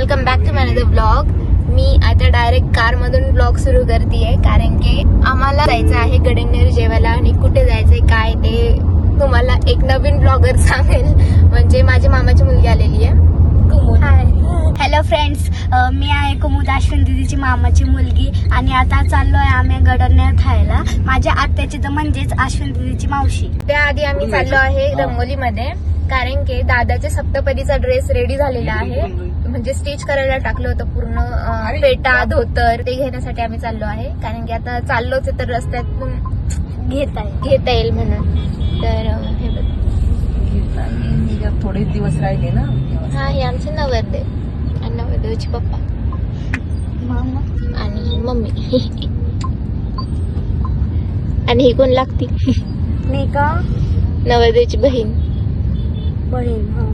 Welcome back to manager blog मी आता direct car मधून blog सुरू करते कारण की आम्हाला जायचं आहे गडिंगनेर जेवायला आणि कुठे जायचंय काय ते तुम्हाला एक नवीन ब्लॉगर सांगेल. म्हणजे माझी मामाची मुलगी आलेली आहे हॅलो फ्रेंड्स मी आहे कुमुद अश्विन दिदीची मामाची मुलगी आणि आता चाललोय आम्ही गडरनेर खायला. माझ्या आत्याची तर म्हणजेच अश्विन दिदीची मावशी. त्याआधी आम्ही चाललो आहे रंगोलीमध्ये. कारण की दादाच्या सप्तपदीचा ड्रेस रेडी झालेला आहे. म्हणजे स्टिच करायला टाकलं होतं पूर्ण पेटा धोतर ते घेण्यासाठी आम्ही चाललो आहे. कारण की आता चाललोच आहे तर रस्त्यात घेत घेता येईल म्हणून. तर हे बघ. थोडे दिवस राहिले ना हा हे आमचे नवरदेव. आणि नवरदेवचे पप्पा. मामा. आणि मम्मी. आणि ही कोण लागती? मी का? नवरदेवची बहीण. बहीण हा.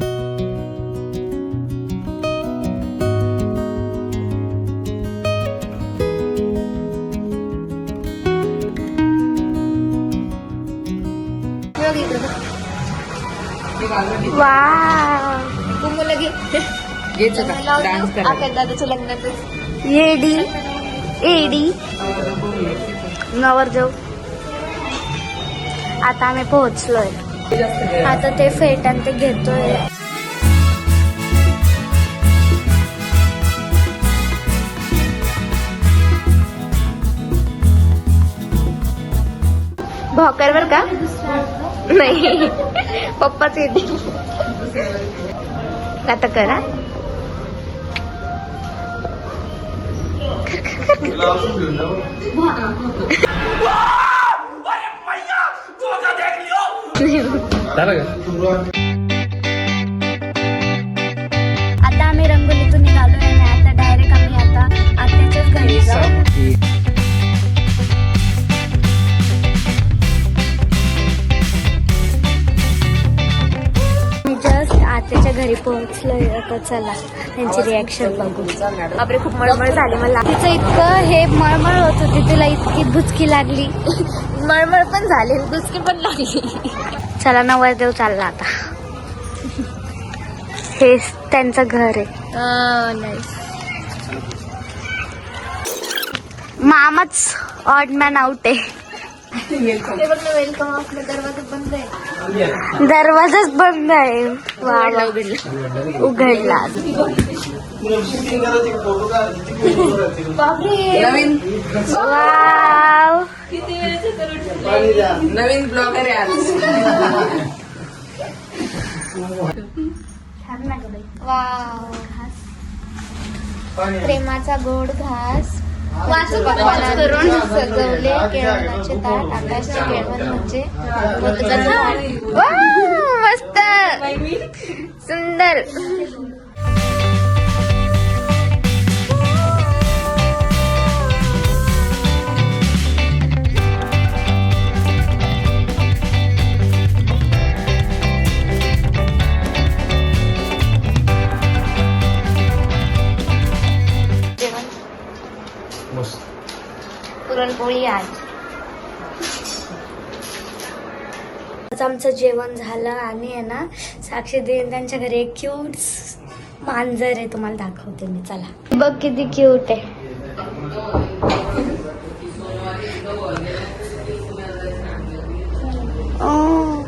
दादाच्या लग्नातच एडी. नवरदेव. आता आम्ही पोहोचलोय. आता ते फेट आणि ते घेतोय. भॉकर बर का? नाही. पप्पाच येते. आता करा. आता आम्ही रंगोलीतून निघालोय आणि आता डायरेक्ट आम्ही आता आत्याच्याच घरी जाऊ. जस्ट आत्याच्या घरी पोहोचलोय. आता चला त्यांची रिॲक्शन बघू. बापरे खूप मळमळ झाली मला. तिचं इतकं हे मळमळ होत होती तिला इतकी बुचकी लागली. मळमळ पण झाली दुसरी पण लागली. चला नवरदेव चालला आता. हे त्यांचं घर आहे. नाही मामाच ऑड मॅन आउट आहे. ते बघ ना वेलकम आपला दरवाजा बंद आहे. दरवाजाच बंद आहे. उघडला उघडला. नवीन ब्लॉगर आहे प्रेमाचा गोड घास. वाचू करून सजवले केळवणाचे ताट आकाशचे केळवण म्हणजे मस्त. सुंदर. पुरणपोळी आज. आज आमचं जेवण झालं आणि आहे ना साक्षी देईन त्यांच्या घरी एक क्यूट मांजर आहे तुम्हाला दाखवते मी. चला. बघ किती क्यूट आहे. ओ.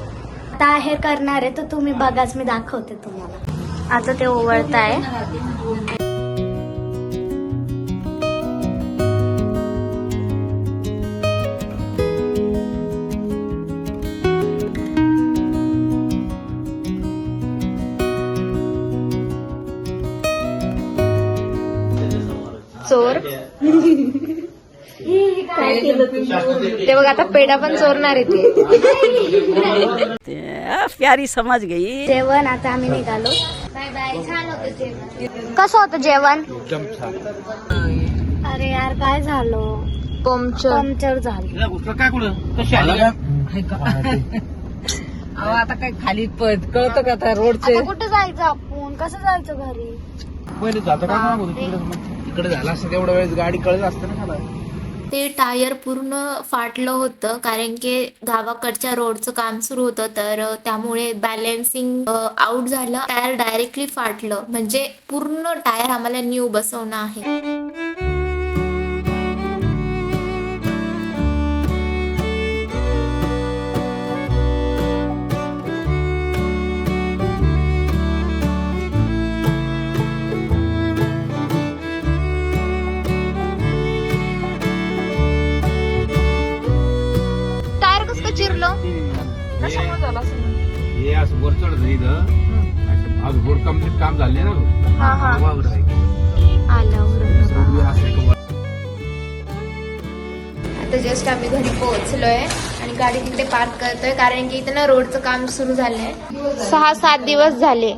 आता हे करणार आहे तर तुम्ही बघाच मी दाखवते तुम्हाला. आता ते ओवळत आहे चोर ते बघ आता पेढा पण चोरणार आहे ते. प्यारी समझ गई. जेवण आता आम्ही निघालो. Bye bye. छान होतं जेवण. कसं होतं जेवण? अरे यार काय झालं? पंक्चर पंक्चर झालं. आता काय खाली पद कळतं का आता रोडचे? आता कुठं जायचं आपण? कसं जायचं घरी? पहिले जातो का इकडे झाला असतं तेवढ्या वेळेस गाडी कळत असते ना मला. ते टायर पूर्ण फाटलं होतं कारण की गावाकडच्या रोडचं काम सुरू होतं तर त्यामुळे बॅलेन्सिंग आउट झालं. टायर डायरेक्टली फाटलं. म्हणजे पूर्ण टायर आम्हाला न्यू बसवणं आहे. चिरलं? हे असं वर चढत नाही इथं. असं आज वर कंप्लीट काम झाले ना. हा हा. वावर आहे. आल्यावर सर्व असं एक वर- आता जस्ट आम्ही घरी पोहोचलोय आणि गाडी तिकडे पार्क करतोय कारण की इथे ना रोडचं काम सुरू झालंय. सहा सात दिवस झाले.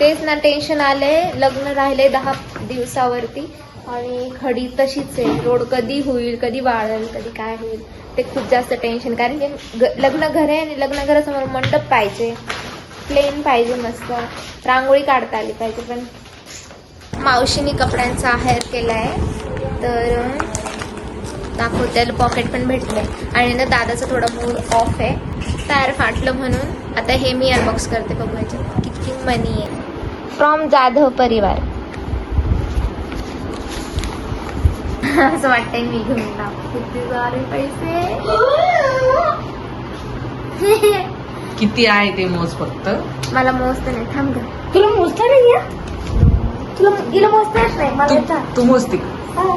तेच ना टेन्शन आलंय. लग्न राहिले दहा दिवसावरती. आणि खडी तशीच आहे. रोड कधी होईल कधी वाळेल कधी काय होईल ते खूप जास्त टेन्शन कारण की ग- लग्न घर आहे आणि लग्न घरासमोर मंडप पाहिजे. प्लेन पाहिजे मस्त. रांगोळी काढता आली पाहिजे पण मावशीने कपड्यांचा आहेर आहे तर दाखवते पॉकेट पण भेटले. आणि ना दादाचा थोडा मूड ऑफ आहे. टायर फाटलं म्हणून. आता हे मी अनबॉक्स करते बघू याच्यात किती मनी आहे. फ्रॉम जाधव परिवार. असं वाटतंय मी घेऊन टाकू किती सारे पैसे. किती आहे ते मोज फक्त? मला मोजत नाही थांब गं. तुला मोजता नाही तुला तिला मोजता येत नाही मला येतं. तू- मोजते का? हा.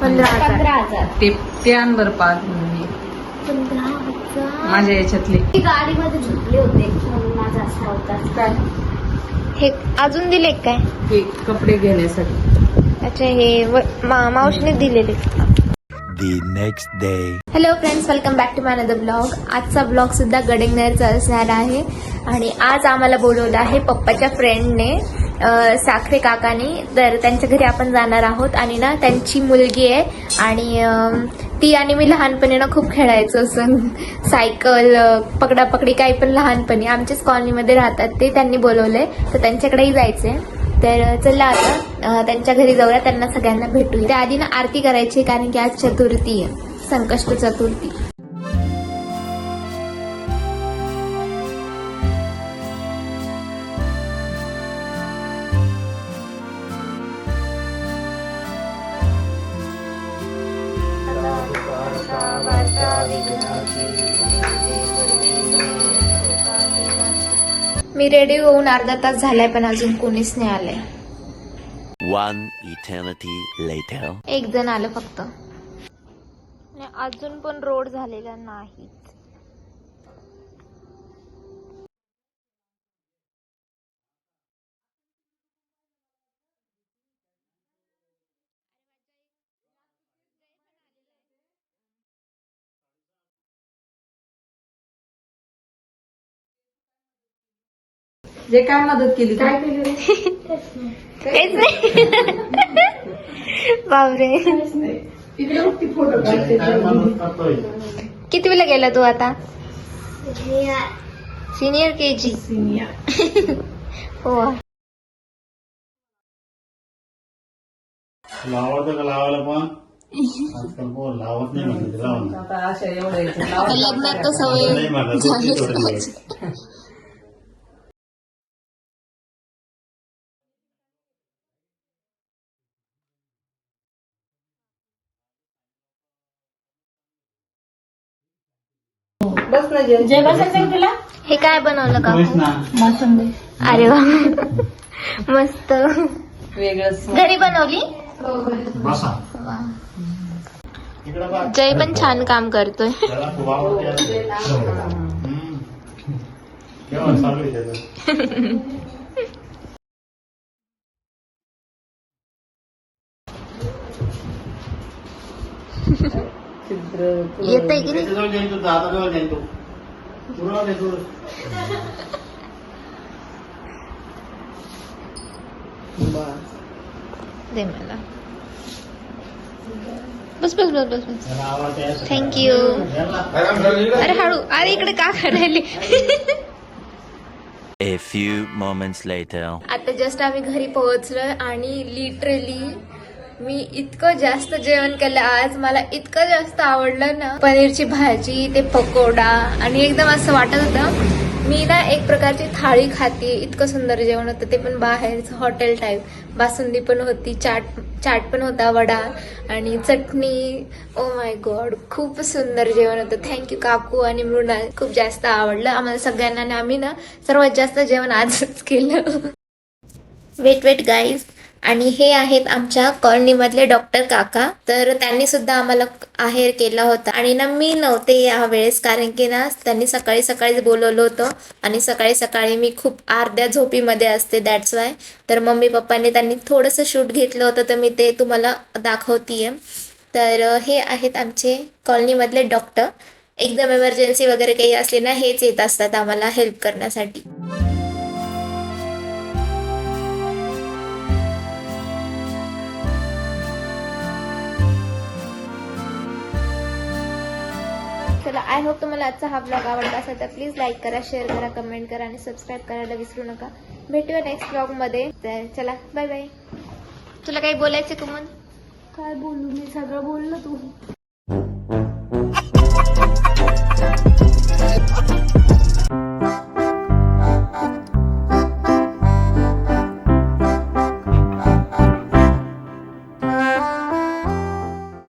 पंधरा हजार. पंधरा हजार. ते ते आण बरं पाच म्हणजे पंधरा हजार. माझ्या याच्यातले. मी गाडीमध्ये झोपले होते म्हणून माझा असा होता. काय? हे अजून दिले काय? हे कपडे घेण्यासाठी. अच्छा हे व- मा- मावशीने दिलेले. The next day. Hello friends welcome back to my another blog आजचा ब्लॉग सुद्धा गडिंगनेरचा असणार आहे. आणि आज आम्हाला बोलवलं आहे पप्पाच्या फ्रेंडने अं, साखरे काकानी. तर त्यांच्या घरी आपण जाणार आहोत. आणि ना त्यांची मुलगी आहे. आणि अं, ती आणि मी लहानपणी ना खूप खेळायचो असं. सायकल पकडापकडी काही पण लहानपणी. आमच्याच कॉलनीमध्ये राहतात ते त्यांनी बोलवलंय तर त्यांच्याकडेही जायचंय तर चला आता त्यांच्या घरी जाऊया. त्यांना सगळ्यांना भेटू त्या आधी ना आरती करायची कारण की आज चतुर्थी आहे. संकष्ट चतुर्थी. मी रेडी होऊन अर्धा तास झालाय पण अजून कोणीच नाही आलंय. One eternity later. एक जण आलं फक्त. आणि अजून पण रोड झालेला नाही. जे काय मदत केली काय काहीच नाही. बापरे. किती वेळा गेला तू आता? सिनियर के जी हो. लावायचं का लावायला पण? लावत नाही आता लग्नात तर सवय बस ना जेवण. जय बसायचं तुला? हे काय बनवलं का. अरे वा. मस्त. वेगळंच. घरी बनवली? बसा. वा. इकडं बघ. जय पण छान काम करतोय. येतंय की नाही त्याच्याजवळ जाईन तू, दादाजवळ जाईन तू. तुला दे तू. बस. दे मला बस बस बस बस बस. थँक्यू. अरे हळू अरे इकडे का करायले A few moments later. आता जस्ट आम्ही घरी पोहोचलोय आणि लिटरली मी इतकं जास्त जेवण केलं. आज मला इतकं जास्त आवडलं ना. पनीरची भाजी ते पकोडा आणि एकदम असं वाटत होतं मी ना एक प्रकारची थाळी खाते. इतकं सुंदर जेवण होतं. ते पण बाहेरचं हॉटेल टाईप बासुंदी पण होती चाट चाट पण होता वडा आणि चटणी. ओ माय गॉड खूप सुंदर जेवण होतं. थँक्यू काकू आणि मृणाल. खूप जास्त आवडलं. आम्हाला सगळ्यांना आणि आम्ही ना सर्वात जास्त जेवण आजच केलं. वेट वेट गाईज आणि हे आहेत आमच्या कॉलनीमधले डॉक्टर काका. तर त्यांनी सुद्धा आम्हाला आहेर केला होता. आणि ना मी नव्हते यावेळेस कारण की ना त्यांनी सकाळी सकाळीच बोलवलं होतं. आणि सकाळी सकाळी मी खूप अर्ध्या झोपीमध्ये असते दॅट्स वाय तर मम्मी पप्पांनी त्यांनी थोडंसं शूट घेतलं होतं तर मी ते तुम्हाला दाखवतीये. तर हे आहेत आमचे कॉलनीमधले डॉक्टर. एकदम एमर्जन्सी वगैरे काही असली ना हेच येत असतात आम्हाला हेल्प करण्यासाठी. आय होप तुम्हाला आजचा हा ब्लॉग आवडला असेल तर प्लीज लाईक करा शेअर करा कमेंट करा आणि सबस्क्राईब करायला विसरू नका. भेटूया नेक्स्ट ब्लॉगमध्ये तर चला बाय बाय तुला काही बोलायचं का काय बोलू? मी सगळं बोललो तू.